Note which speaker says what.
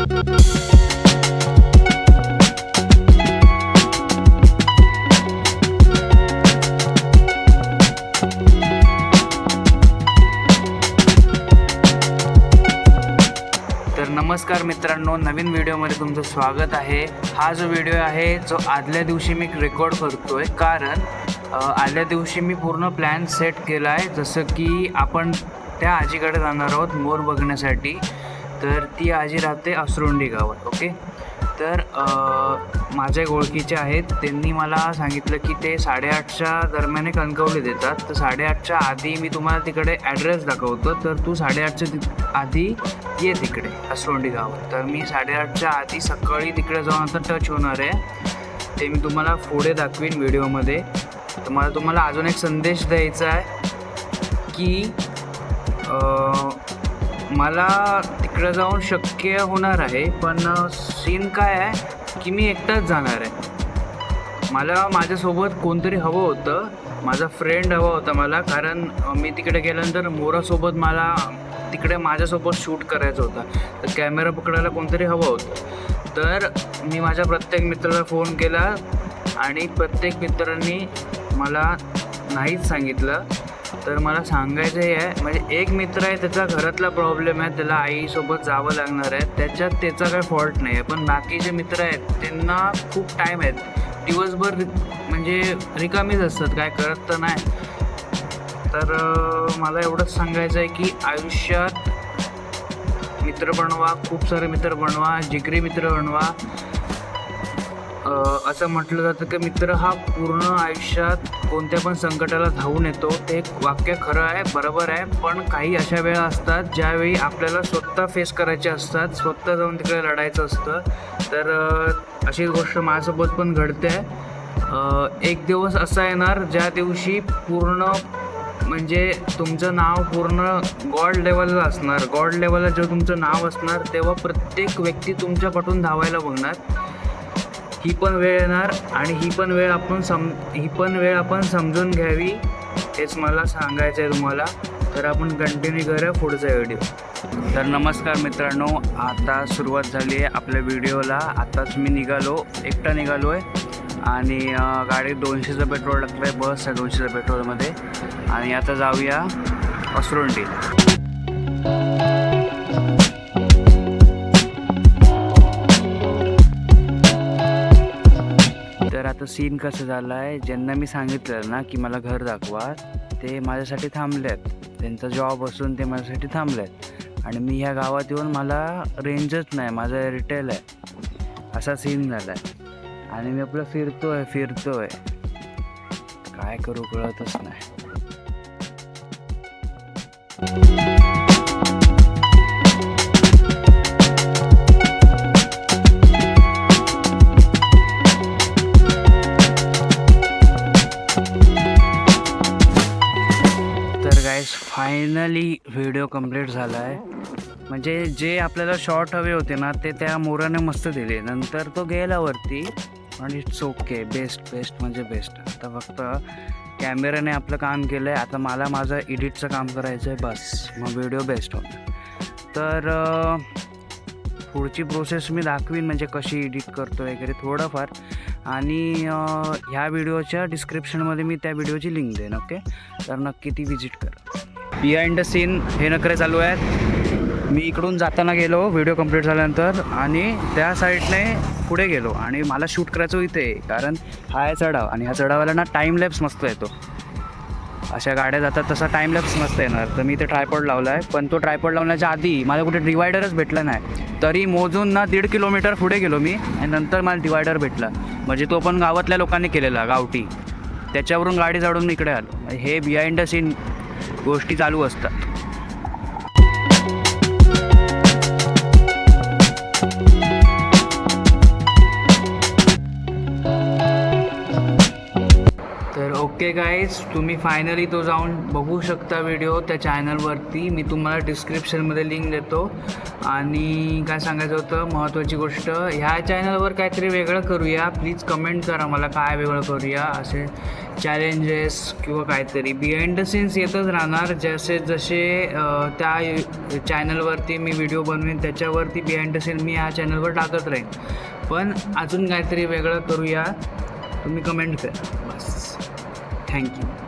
Speaker 1: तर नमस्कार मित्रांनो नवीन व्हिडिओमध्ये तुमचं स्वागत आहे. हा जो व्हिडिओ आहे जो आदल्या दिवशी मी रेकॉर्ड करतो आहे कारण आदल्या दिवशी मी पूर्ण प्लॅन सेट केला आहे जसं की आपण त्या आजीकडे जाणार आहोत मोर बघण्यासाठी. तर ती आजी राहते असरोंडी गावात ओके? तर माझ्या एक ओळखीचे आहेत. त्यांनी मला सांगितलं की ते साडेआठच्या दरम्यान कणकवली देतात. तर साडेआठच्या आधी मी तुम्हाला तिकडे ॲड्रेस दाखवतो. तर तू साडेआठच्या ति- आधी ये तिकडे असरोंडी गावात. तर मी साडेआठच्या आधी सकाळी तिकडे जाऊन आता टच होणार आहे. ते मी तुम्हाला पुढे दाखवीन व्हिडिओमध्ये. तर मला तुम्हाला अजून एक संदेश द्यायचा आहे की मला तिकडं जाऊन शक्य होणार आहे पण सीन काय आहे की मी एकटाच जाणार आहे. मला माझ्यासोबत कोणतरी हवं होतं माझा फ्रेंड हवा होता मला कारण मी तिकडे गेल्यानंतर मोरासोबत मला तिकडे माझ्यासोबत शूट करायचं होतं. तर कॅमेरा पकडायला कोणतरी हवं होतं. तर मी माझ्या प्रत्येक मित्राला फोन केला आणि प्रत्येक मित्रांनी मला नाहीच सांगितलं. तर मला सांगायचं हे आहे म्हणजे एक मित्र आहे त्याचा घरातला प्रॉब्लेम आहे त्याला आईसोबत जावं लागणार आहे. त्याच्यात त्याचा काही फॉल्ट नाही आहे पण बाकीचे मित्र आहेत त्यांना खूप टाईम आहेत. दिवसभर म्हणजे रिकामीच असतात काय करत तर नाही. तर मला एवढंच सांगायचं आहे की आयुष्यात मित्र बनवा खूप सारे मित्र बनवा जिगरी मित्र बनवा. असं म्हटलं जातं की मित्र हा पूर्ण आयुष्यात कोणत्या पण संकटाला धावून येतो. ते एक वाक्य खरं आहे बरोबर आहे पण काही अशा वेळा असतात ज्यावेळी आपल्याला स्वतः फेस करायचे असतात स्वतः जाऊन तिकडे लढायचं असतं. तर अशीच अशी गोष्ट माझ्यासोबत पण घडते. एक दिवस असा येणार ज्या दिवशी पूर्ण म्हणजे तुमचं नाव पूर्ण गॉड लेवलला असणार. गॉड लेवलला जेव्हा तुमचं नाव असणार तेव्हा प्रत्येक व्यक्ती तुमच्याकडून धावायला बघणार. ही पण वेळ येणार आणि ही पण वेळ आपण सम ही पण वेळ आपण समजून घ्यावी हेच मला सांगायचं आहे तुम्हाला. तर आपण कंटिन्यू करूया पुढचा व्हिडिओ तर नमस्कार मित्रांनो आता सुरुवात झाली आहे आपल्या व्हिडिओला आताच मी निघालो एकटा निघालो आहे आणि गाडी गाडीत दोनशेचं पेट्रोल टाकलं आहे बस आहे दोनशेचं पेट्रोलमध्ये. आणि आता जाऊया असरोंडीला तर सीन कसं झालं आहे ज्यांना मी सांगितलं ना की मला घर दाखवा ते माझ्यासाठी थांबलेत. त्यांचा जॉब असून ते माझ्यासाठी थांबलेत. आणि मी ह्या गावात येऊन मला रेंजच नाही माझं रिटेल आहे. असा सीन झाला आहे आणि मी आपलं फिरतो आहे फिरतो आहे काय करू कळतच नाही. गायस फायनली व्हिडिओ कंप्लीट झाला आहे म्हणजे जे आपल्याला शॉर्ट हवे होते ना ते त्या मोराने मस्त दिले. नंतर तो गेला वरती आणि इट्स ओके बेस्ट बेस्ट म्हणजे बेस्ट आता फक्त कॅमेऱ्याने आपलं काम केलं आहे आता मला माझं एडिटचं काम करायचं आहे बस. मग व्हिडिओ बेस्ट होतो तर पुढची प्रोसेस मी दाखवीन म्हणजे कशी एडिट करतो वगैरे थोडंफार. आणि ह्या व्हिडिओच्या डिस्क्रिप्शनमध्ये मी त्या व्हिडिओची लिंक देईन ओके? तर नक्की ती व्हिजिट करा. बिहाइंड द सीन हे नखरे चालू आहेत. मी इकडून जाताना गेलो व्हिडिओ कंप्लीट झाल्यानंतर आणि त्या साईडने पुढे गेलो. आणि मला शूट करायचं इथे कारण हा आहे चढाव. आणि ह्या चढावाला ना टाईम लॅप्स मस्त येतो. अशा गाड्या जातात तसा टाईम लॅप्स मस्त येणार. तर मी ते ट्रायपॉड लावला आहे पण तो ट्रायपॉड लावण्याच्या आधी मला कुठे डिवायडरच भेटला नाही. तरी मोजून ना दीड किलोमीटर पुढे गेलो मी आणि नंतर मला डिवायडर भेटला. म्हणजे तो पण गावातल्या लोकांनी केलेला गावठी. त्याच्यावरून गाडी जाडून इकडे आलो. हे बिहाइंड द सीन गोष्टी चालू असतात. तर आहे गाईज तुम्ही फायनली तो जाऊन बघू शकता व्हिडिओ त्या चॅनलवरती मी तुम्हाला डिस्क्रिप्शनमध्ये लिंक देतो. आणि काय सांगायचं होतं महत्त्वाची गोष्ट ह्या चॅनलवर काहीतरी वेगळं करूया. प्लीज कमेंट करा मला काय वेगळं करूया. असे चॅलेंजेस किंवा काहीतरी. बिहाइंड द सीन्स येतच राहणार. जसे जसे त्या चॅनलवरती मी व्हिडिओ बनवेन त्याच्यावरती बिहाइंड द सीन मी ह्या चॅनलवर टाकत राहीन. पण अजून काहीतरी वेगळं करूया. तुम्ही कमेंट करा. बस. thank you.